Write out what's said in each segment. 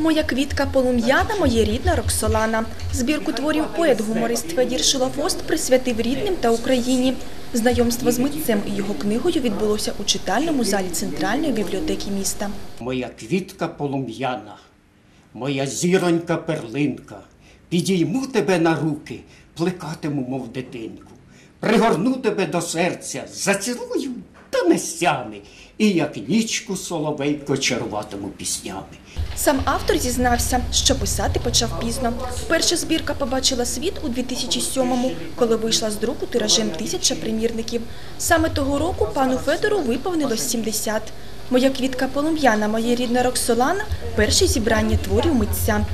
Моя квітка полум'яна, моє рідна Роксолана. Збірку творів поет-гуморист Федір Шилофост присвятив рідним та Україні. Знайомство з митцем і його книгою відбулося у читальному залі Центральної бібліотеки міста. Моя квітка полум'яна, моя зіронька перлинка, підійму тебе на руки, плекатиму, мов дитинку, пригорну тебе до серця, зацілую та нестями, і як нічку соловейко чаруватиму піснями. Сам автор зізнався, що писати почав пізно. Перша збірка побачила світ у 2007-му, коли вийшла з друку тиражем тисяча примірників. Саме того року пану Федору виповнилось 70. Моя квітка полум'яна, моя рідна Роксолана перше зібрання творів митця.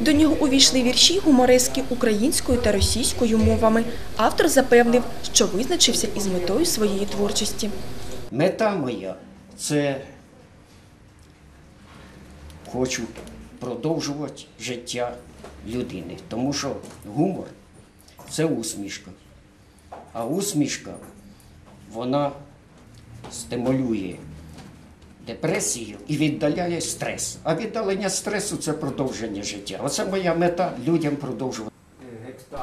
До нього увійшли вірші гуморески українською та російською мовами. Автор запевнив, що визначився із метою своєї творчості. Мета моя це хочу продовжувати життя людини, тому що гумор це усмішка. А усмішка вона стимулює депресію і віддаляє стрес. А віддалення стресу це продовження життя. Оце моя мета людям продовжувати.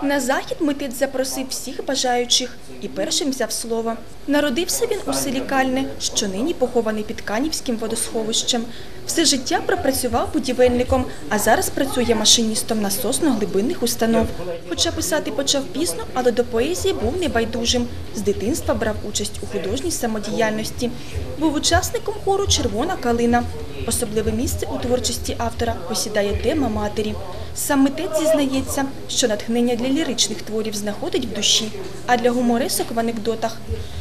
На захід митець запросив всіх бажаючих і першим взяв слово. Народився він у селі Кальне, що нині похований під Канівським водосховищем. Все життя пропрацював будівельником, а зараз працює машиністом насосно-глибинних установ. Хоча писати почав пізно, але до поезії був небайдужим. З дитинства брав участь у художній самодіяльності. Був учасником хору Червона калина. Особливе місце у творчості автора посідає тема матері. Сам митець зізнається, що натхнення для ліричних творів знаходить в душі, а для гуморисок в анекдотах.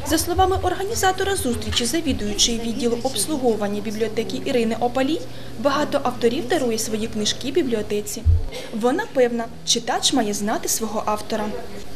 За словами організатора зустрічі, завідуючої відділу обслуговування бібліотеки Ірини Опалій, багато авторів дарує свої книжки бібліотеці. Вона певна, читач має знати свого автора.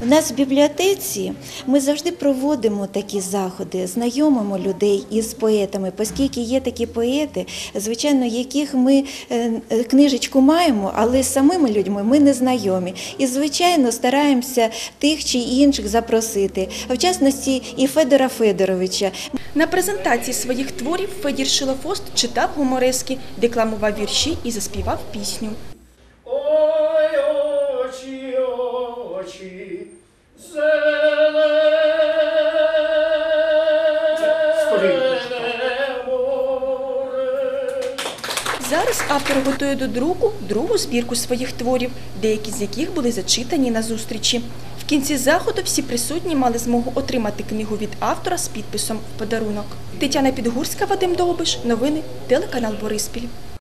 У нас в бібліотеці ми завжди проводимо такі заходи, знайомимо людей із поетами, оскільки є такі поети, звичайно, яких ми е, е, книжечку маємо, але з самими людьми ми не знайомі. І, звичайно, стараємося тих чи інших запросити, а в частності і Федора Федоровича. На презентації своїх творів Федір Шилофост читав гуморески, декламував вірші і заспівав пісню. Ой, очі, очі, зелене Зараз автор готує до друку другу збірку своїх творів, деякі з яких були зачитані на зустрічі. В кінці заходу всі присутні мали змогу отримати книгу від автора з підписом в подарунок. Тетяна Підгурська, Вадим Довбиш. Новини телеканал Бориспіль.